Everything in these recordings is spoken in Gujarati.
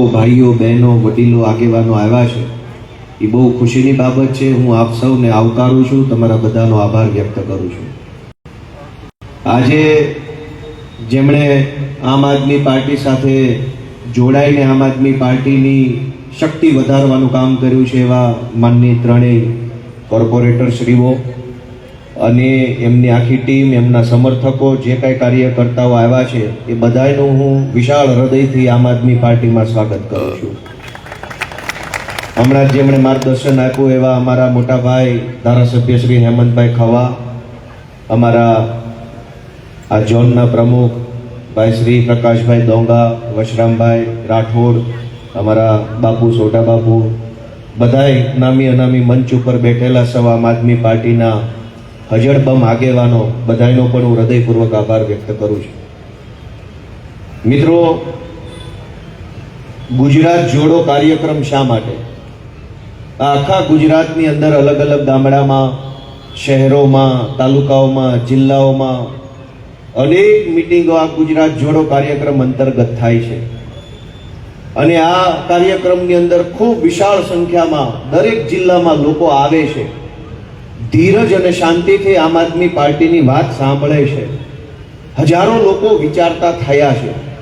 ભાઈઓ, બહેનો, વડીલો, આગેવાનો આવ્યા છે. એ બહુ ખુશીની બાબત છે. હું આપ સૌને આવકારું છું. તમારા બધાનો આભાર વ્યક્ત કરું છું. આજે જેમણે આમ આદમી પાર્ટી સાથે જોડાઈને આમ આદમી પાર્ટીની શક્તિ વધારવાનું કામ કર્યું છે એવા માનની ત્રણેય કોર્પોરેટર શ્રીઓ અને એમની આખી ટીમ, એમના સમર્થકો જે કાંઈ કાર્યકર્તાઓ આવ્યા છે, એ બધાનું હું વિશાળ હૃદયથી આમ આદમી પાર્ટીમાં સ્વાગત કરું છું. હમણાં જેમણે માર્ગદર્શન આપ્યું એવા અમારા મોટા ભાઈ ધારાસભ્ય શ્રી હેમંતભાઈ ખવા, અમારા આ ઝોનના પ્રમુખ ભાઈ શ્રી પ્રકાશભાઈ દોંગા, વશરામભાઈ રાઠોડ, અમારા બાપુ સોટા બાપુ, બધાય નામી અનામી મંચ ઉપર બેઠેલા સૌ આમ આદમી પાર્ટીના હજળબમ આગેવાનો બધાયનો પણ હું હૃદયપૂર્વક આભાર વ્યક્ત કરું છું. મિત્રો, ગુજરાત જોડો કાર્યક્રમ શા માટે? આખા ગુજરાતની અંદર અલગ અલગ ગામડામાં, શહેરોમાં, તાલુકાઓમાં, જિલ્લાઓમાં અનેક મિટિંગો આ ગુજરાત જોડો કાર્યક્રમ અંતર્ગત થાય છે. અને આ કાર્યક્રમની અંદર ખૂબ વિશાળ સંખ્યામાં દરેક જિલ્લામાં લોકો આવે છે. ધીરજ અને શાંતિથી આમ આદમી પાર્ટીની વાત સાંભળે છે. હજારો લોકો વિચારતા થયા છે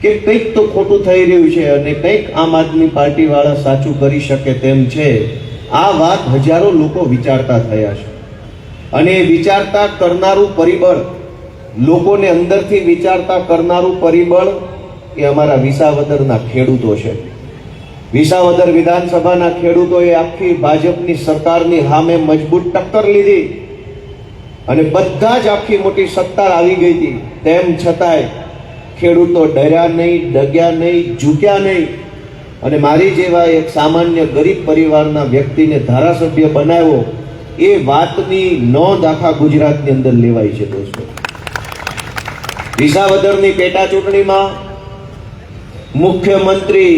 કે કંઈક તો ખોટું થઈ રહ્યું છે અને કંઈક આમ આદમી પાર્ટીવાળા સાચું કરી શકે તેમ છે. આ વાત હજારો લોકો વિચારતા થયા છે. અને વિચારતા કરનારું પરિબળ, લોકોને અંદરથી વિચારતા કરનારું પરિબળ એ અમારા વિસાવદરના ખેડૂતો છે. વિસાવદર વિધાનસભાના ખેડૂતોએ આખી ભાજપની સરકારની સામે મજબૂત ટક્કર લીધી અને બધા જ આખી મોટી સત્તા આવી ગઈ હતી. તેમ છતાંય ખેડૂતો ડર્યા નહીં, ડગ્યા નહીં, ઝૂક્યા નહીં. અને મારી જેવા એક સામાન્ય ગરીબ પરિવારના વ્યક્તિને ધારાસભ્ય બનાવ્યો, એ વાતની નોંધ આખા ગુજરાતની અંદર લેવાય છે દોસ્તો. વિસાવદરની પેટા ચૂંટણીમાં મુખ્યમંત્રી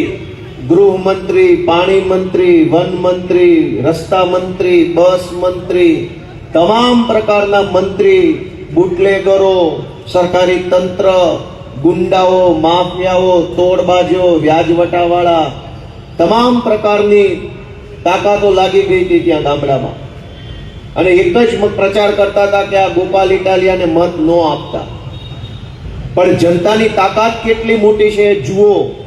ગૃહમંત્રી પાણી મંત્રી, વન મંત્રી, રસ્તા મંત્રી, બસ મંત્રી, તમામ પ્રકારના મંત્રી, બુટલેગરો, સરકારી તંત્ર, ગુંડાઓ, માફિયાઓ, તોડબાજો, વ્યાજવટાવાળા, તમામ પ્રકારની તાકાતો લાગી ગઈ હતી ત્યાં ગામડામાં. અને એક જ પ્રચાર કરતા હતા કે આ ગોપાલ ઇટાલિયાને મત ન આપતા. પણ જનતાની તાકાત કેટલી મોટી છે જુઓ.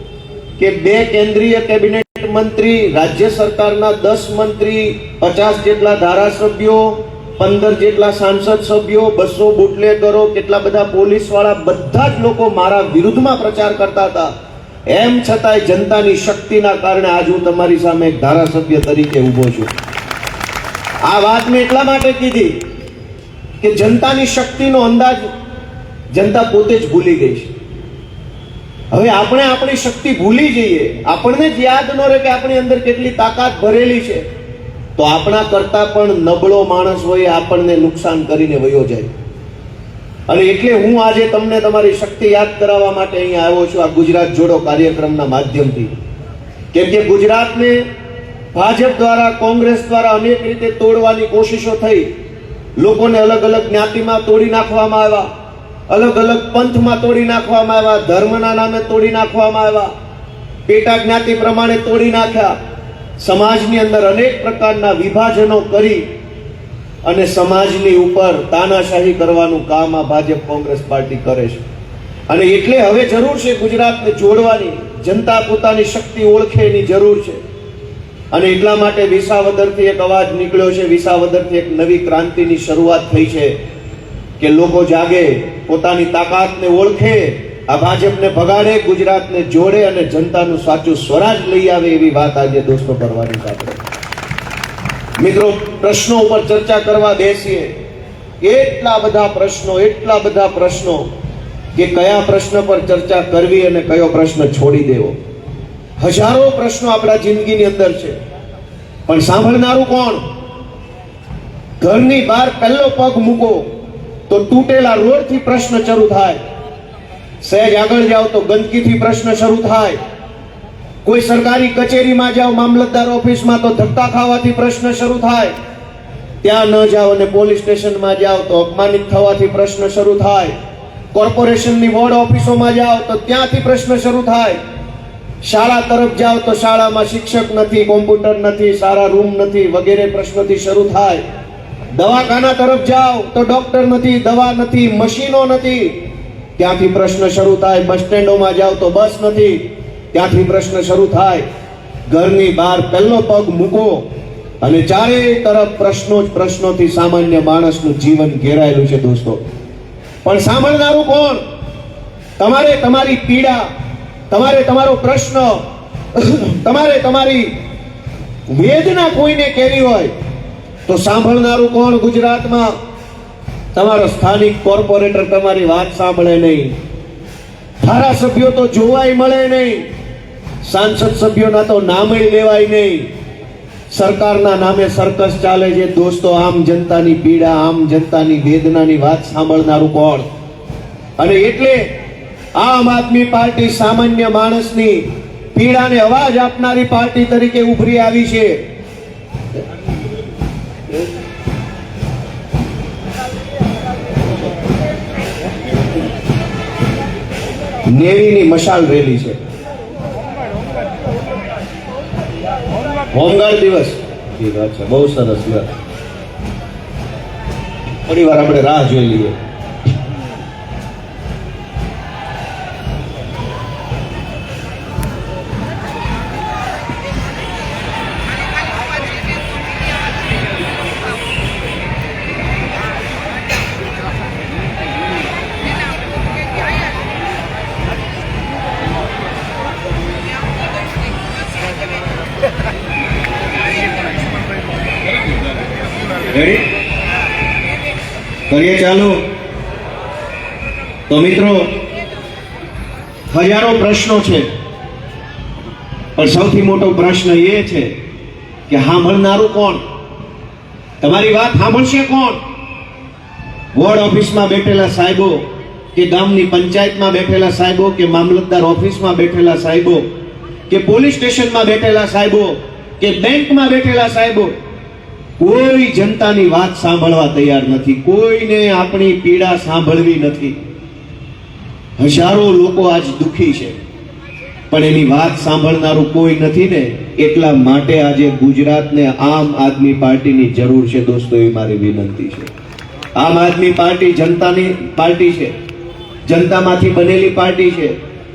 કે બે કેન્દ્રીય કેબિનેટ મંત્રી, રાજ્ય સરકારના દસ મંત્રી, પચાસ જેટલા ધારાસભ્યો, પંદર જેટલા સાંસદ સભ્યો, બસો બુટલેગરો, કેટલા બધા પોલીસવાળા બધા જ લોકો મારા વિરુદ્ધમાં પ્રચાર કરતા હતા. એમ છતાંય જનતાની શક્તિના કારણે આજ હું તમારી સામે એક ધારાસભ્ય તરીકે ઊભો છું. આ વાત મેં એટલા માટે કીધી કે જનતાની શક્તિનો અંદાજ જનતા પોતે જ ભૂલી ગઈ છે. હવે આપણે આપણી શક્તિ ભૂલી જઈએ. આપણને જ યાદ ન રહે કે આપણી અંદર કેટલી તાકાત ભરેલી છે. તો આપણા કરતા પણ નબળો માણસ હોય આપણને નુકસાન કરીને વયો જાય. અને એટલે હું આજે તમને તમારી શક્તિ યાદ કરાવવા માટે અહીંયા આવ્યો છું આ ગુજરાત જોડો કાર્યક્રમના માધ્યમથી. કેમ કે ગુજરાતને ભાજપ દ્વારા, કોંગ્રેસ દ્વારા અનેક રીતે તોડવાની કોશિશો થઈ. લોકોને અલગ અલગ જ્ઞાતિમાં તોડી નાખવામાં આવ્યા. અલગ અલગ પંથમાં તોડી નાખવામાં આવ્યા, ધર્મના નામે તોડી નાખવામાં આવ્યા, પેટા જ્ઞાતિ પ્રમાણે તોડી નાખ્યા. સમાજની અંદર અનેક પ્રકારના વિભાજનો કરી અને સમાજની ઉપર તાનાશાહી કરવાનું કામ આ ભાજપ કોંગ્રેસ પાર્ટી કરે છે. અને એટલે હવે જરૂર છે ગુજરાતને જોડવાની, જનતા પોતાની શક્તિ ઓળખે એની જરૂર છે. અને એટલા માટે વિસાવદરથી એક અવાજ નીકળ્યો છે, વિસાવદરથી એક નવી ક્રાંતિની શરૂઆત થઈ છે. કે લોકો જાગે, પોતાની તાકાતને ઓળખે, આ ભાજપને ભગાડે, ગુજરાતને જોડે અને જનતાનું સાચું સ્વરાજ લઈ આવે એવી વાત આજે દોસ્તો કરવાની સાથે. મિત્રો, પ્રશ્નો ઉપર ચર્ચા કરવા બેસીએ એટલા બધા પ્રશ્નો, એટલા બધા પ્રશ્નો કે કયા પ્રશ્ન પર ચર્ચા કરવી અને કયો પ્રશ્ન છોડી દેવો. હજારો પ્રશ્નો આપણા જિંદગીની અંદર છે. પણ સાંભળનારું કોણ? ઘરની બહાર પહેલો પગ મૂકો. તો તૂટેલા રોડથી પ્રશ્ન શરૂ થાય. સહેજ આગળ જાઓ તો ગંદકીથી પ્રશ્ન શરૂ થાય. કોઈ સરકારી કચેરીમાં જાઓ, મામલતદાર ઓફિસમાં તો ધક્કા ખાવાથી પ્રશ્ન શરૂ થાય. ત્યાં ન જાઓ અને પોલીસ સ્ટેશનમાં જાઓ તો અપમાનિત થવાથી પ્રશ્ન શરૂ થાય. કોર્પોરેશનની વોર્ડ ઓફિસોમાં જાઓ તો ત્યાંથી પ્રશ્ન શરૂ થાય. શાળા તરફ જાઓ તો શાળામાં શિક્ષક નથી, કોમ્પ્યુટર નથી, સારા રૂમ નથી વગેરે પ્રશ્નોથી શરૂ થાય. દવાખાના તરફ જાઓ તો ડોક્ટર નથી, દવા નથી, મશીનો નથી. ત્યાંથી પ્રશ્ન શરૂ થાય, બસ સ્ટેન્ડોમાં જાઓ તો બસ નથી. ત્યાંથી પ્રશ્ન શરૂ થાય, ઘરની બહાર પહેલો પગ મૂકો અને ચારે તરફ પ્રશ્નો જ પ્રશ્નોથી સામાન્ય માણસનું જીવન ઘેરાયેલું છે દોસ્તો. પણ સાંભળનારું કોણ? તમારે તમારી પીડા, તમારે તમારો પ્રશ્ન, તમારે તમારી વેદના કોઈને કેવી હોય? તો સાંભળનારું કોણ ગુજરાતમાં? તમારો સ્થાનિક કોર્પોરેટર તમારી વાત સાંભળે નહીં. ધારાસભ્યો તો જોવાય મળે નહીં. સાંસદ સભ્યોના તો નામે લેવાય નહીં. સરકારના નામે સર્કસ ચાલે છે. દોસ્તો, આમ જનતાની પીડા, આમ જનતાની વેદનાની વાત સાંભળનારું કોણ? અને એટલે આમ આદમી પાર્ટી સામાન્ય માણસની પીડાને અવાજ આપનારી પાર્ટી તરીકે ઉભરી આવી છે. નેવીની મશાલ રેલી છે. હોમગાર્ડ દિવસ. બહુ સરસ વાત થોડી વાર આપણે રાહ જોઈ લઈએ. રેડી કરીએ ચાલુ. તો મિત્રો, હજારો પ્રશ્નો છે. પણ સૌથી મોટો પ્રશ્ન એ છે કે સાંભળનારું કોણ? તમારી વાત સાંભળશે કોણ? વોર્ડ ઓફિસમાં બેઠેલા સાહેબો કે ગામની પંચાયતમાં બેઠેલા સાહેબો કે મામલતદાર ઓફિસમાં બેઠેલા સાહેબો કે પોલીસ સ્ટેશનમાં બેઠેલા સાહેબો કે બેંકમાં બેઠેલા સાહેબો કોઈ જનતાની વાત સાંભળવા તૈયાર નથી, કોઈને આપણી પીડા સાંભળવી નથી. હજારો લોકો આજ દુખી છે, પણ એની વાત સાંભળનારું કોઈ નથી ને, એટલા માટે આજે ગુજરાતને આમ આદમી પાર્ટીની જરૂર છે દોસ્તો, એ મારી વિનંતી છે. આમ આદમી પાર્ટી જનતાની પાર્ટી છે, જનતામાંથી બનેલી પાર્ટી છે,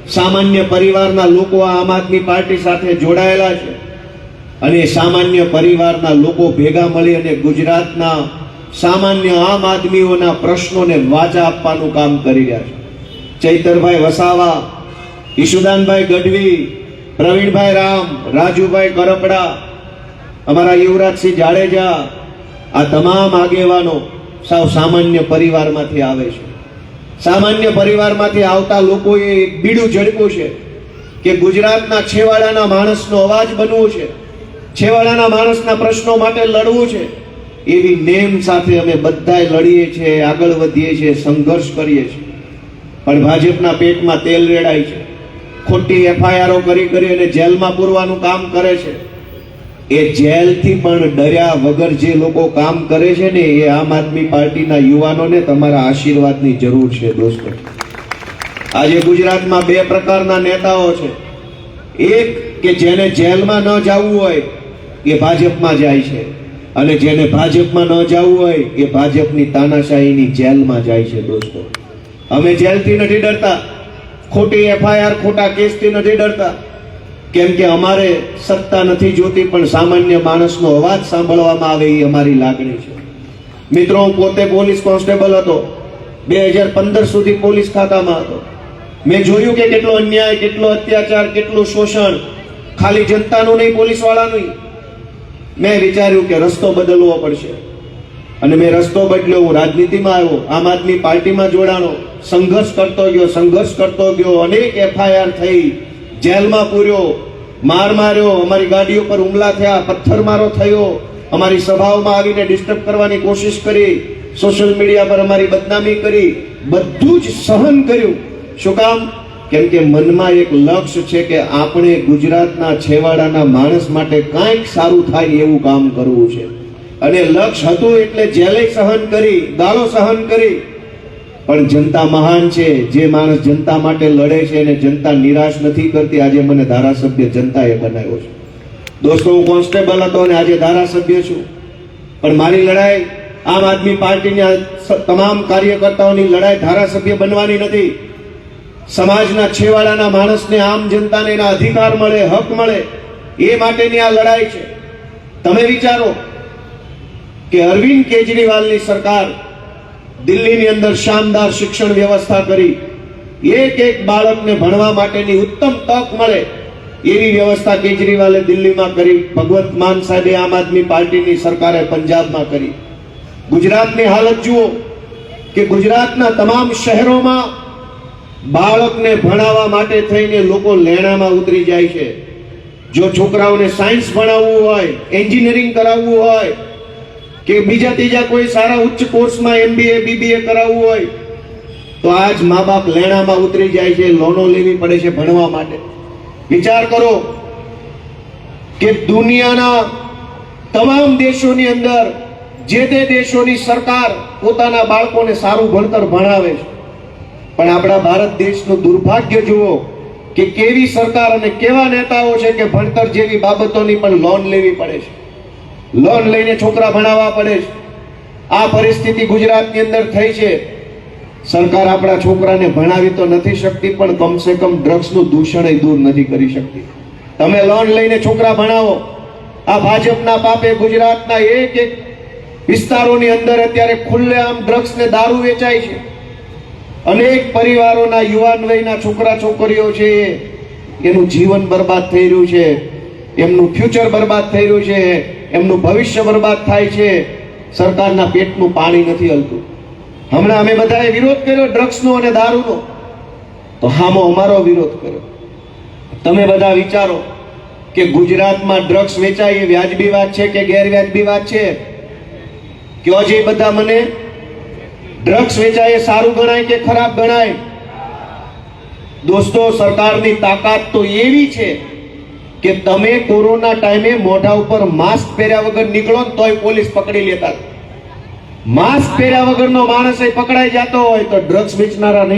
સામાન્ય પરિવારના લોકો આમ આદમી પાર્ટી સાથે જોડાયેલા છે. અને સામાન્ય પરિવારના લોકો ભેગા મળી અને ગુજરાતના સામાન્ય આમ આદમીઓના પ્રશ્નોને વાચા આપવાનું કામ કરી રહ્યા છે. ચૈતરભાઈ વસાવા, ઈશુદાનભાઈ ગઢવી, પ્રવીણભાઈ રામ, રાજુભાઈ કરપડા, અમારા યુવરાજસિંહ જાડેજા, આ તમામ આગેવાનો સાવ સામાન્ય પરિવારમાંથી આવે છે. સામાન્ય પરિવારમાંથી આવતા લોકોએ એક બીડું ઝડપ્યું છે કે ગુજરાતના છેવાડાના માણસનો અવાજ બનવું છે. છેવાડાના માણસના પ્રશ્નો માટે લડવું છે. એવી નેમ સાથે અમે બધાય લડીએ છીએ, આગળ વધીએ છીએ, સંઘર્ષ કરીએ છીએ. પણ ભાજપના પેટમાં તેલ રેડાય છે. ખોટી એફઆઈઆરો કરી કરી અને જેલમાં પૂરવાનું કામ કરે છે. એ જેલથી પણ ડર્યા વગર જે લોકો કામ કરે છે ને, એ આમ આદમી પાર્ટીના યુવાનોને તમારા આશીર્વાદની જરૂર છે દોસ્તો. આજે ગુજરાતમાં બે પ્રકારના નેતાઓ છે. એક કે જેને જેલમાં ન જવું હોય એ ભાજપમાં જાય છે. અને જેને ભાજપમાં ન જવું હોય, એ ભાજપની તાનાશાહીની જેલમાં જાય છે દોસ્તો. અમે જેલથી નથી ડરતા. ખોટી એફઆઈઆર, ખોટા કેસથી નથી ડરતા. કેમ કે અમારે સત્તા નથી જોતી, પણ સામાન્ય માણસનો અવાજ સાંભળવામાં આવે એ અમારી લાગણી છે. મિત્રો, હું પોતે પોલીસ કોન્સ્ટેબલ હતો. બે હજાર પંદર સુધી પોલીસ ખાતામાં હતો. મેં જોયું કે કેટલો અન્યાય, કેટલો અત્યાચાર, કેટલું શોષણ. ખાલી જનતાનું નહીં પોલીસ વાળાનું મેં વિચાર્યું કે રસ્તો બદલવો પડશે. અને મેં રસ્તો બદલ્યો, હું રાજનીતિમાં આવ્યો, આમ આદમી પાર્ટીમાં જોડાણો, સંઘર્ષ કરતો ગયો, સંઘર્ષ કરતો ગયો, અનેક એફઆઈઆર થઈ, જેલમાં પૂર્યો, માર માર્યો, અમારી ગાડીઓ પર હુમલા થયા, પથ્થરમારો થયો, અમારી સભાઓમાં આવીને ડિસ્ટર્બ કરવાની કોશિશ કરી સોશિયલ મીડિયા પર અમારી બદનામી કરી, બધું જ સહન કર્યું. શું કામ? કેમ કે મનમાં એક લક્ષ્ય છે કે આપણે ગુજરાતના છેવાડાના માણસ માટે કાંઈક સારું થાય એવું કામ કરવું છે. અને લક્ષ્ય હતું એટલે જેલે સહન કરી, ગાળો સહન કરી. પણ જનતા મહાન છે, જે માણસ જનતા માટે લડે છે અને જનતા નિરાશ નથી કરતી, આજે મને ધારાસભ્ય જનતાએ બનાવ્યો છે. દોસ્તો, હું કોન્સ્ટેબલ હતો અને આજે ધારાસભ્ય છું. પણ મારી લડાઈ આમ આદમી પાર્ટીના તમામ કાર્યકર્તાઓની લડાઈ ધારાસભ્ય બનવાની નથી. સમાજના છેવાડાના માણસને આમ જનતાને એના અધિકાર મળે, હક મળે, એ માટેની આ લડાઈ છે. તમે વિચારો કે અરવિંદ કેજરીવાલની સરકાર દિલ્હીની અંદર શાનદાર શિક્ષણ વ્યવસ્થા કરી, એક એક બાળકને ભણવા માટેની ઉત્તમ તક મળે, એવી વ્યવસ્થા કેજરીવાલે દિલ્હીમાં કરી, ભગવત માન સાહેબે આમ આદમી પાર્ટીની સરકારે પંજાબમાં કરી. ગુજરાતની હાલત જુઓ કે ગુજરાતના તમામ શહેરોમાં બાળકને ભણાવવા માટે થઈને લોકો લેણામાં ઉતરી જાય છે. જો છોકરાઓને સાયન્સ ભણાવવું હોય, એન્જિનિયરિંગ કરાવવું હોય, કે બીજા ત્રીજા કોઈ સારા ઉચ્ચ કોર્સમાં એમબીએ, બીબીએ કરાવવું હોય, તો આજ મા બાપ લેણામાં ઉતરી જાય છે, લોનો લેવી પડે છે ભણવા માટે. વિચાર કરો કે દુનિયાના તમામ દેશોની અંદર, જે તે દેશોની સરકાર પોતાના બાળકોને સારું ભણતર ભણાવે છે. પણ આપણા ભારત દેશનું દુર્ભાગ્ય જુઓ કે કેવી સરકાર અને કેવા નેતાઓ છે કે ભણતર જેવી બાબતોની પણ લોન લેવી પડે છે. લોન લઈને છોકરા ભણાવવા પડે છે. આ પરિસ્થિતિ ગુજરાતની અંદર થઈ છે. સરકાર આપણા છોકરાને ભણાવી તો નથી શકતી, પણ કમસે કમ ડ્રગ્સનું દૂષણ દૂર નથી કરી શકતી. તમે લોન લઈને છોકરા ભણાવો. આ ભાજપના પાપે ગુજરાતના એક એક વિસ્તારોની અંદર અત્યારે ખુલ્લેઆમ ડ્રગ્સ ને દારૂ વેચાય છે. અનેક પરિવારોના યુવાન વયના છોકરા છોકરીઓ છે. એનું જીવન બરબાદ થઈ રહ્યું છે. એમનું ફ્યુચર બરબાદ થઈ રહ્યું છે. એમનું ભવિષ્ય બરબાદ થાય છે. સરકારના પેટનું પાણી નથી હલતું. હમણાં અમે બધાએ વિરોધ કર્યો ડ્રગ્સનો અને દારૂનો. તો હામો અમારો વિરોધ કર્યો. તમે બધા વિચારો કે ગુજરાતમાં ડ્રગ્સ વેચાય એ વ્યાજબી વાત છે કે ગેરવ્યાજબી વાત છે? કયો જે બધા મને? ડ્રગ્સ વેચાય એ સારું ગણાય કે ખરાબ ગણાય? દોસ્તો, સરકારની તાકાત તો એવી છે કે તમે કોરોના ટાઈમે મોઢા ઉપર માસ્ક પહેર્યા વગર નીકળો ને તોય પોલીસ પકડી લેતા. માસ્ક પહેર્યા વગરનો માણસ પકડાઈ જતો હોય તો ડ્રગ્સ વેચનારા નહીં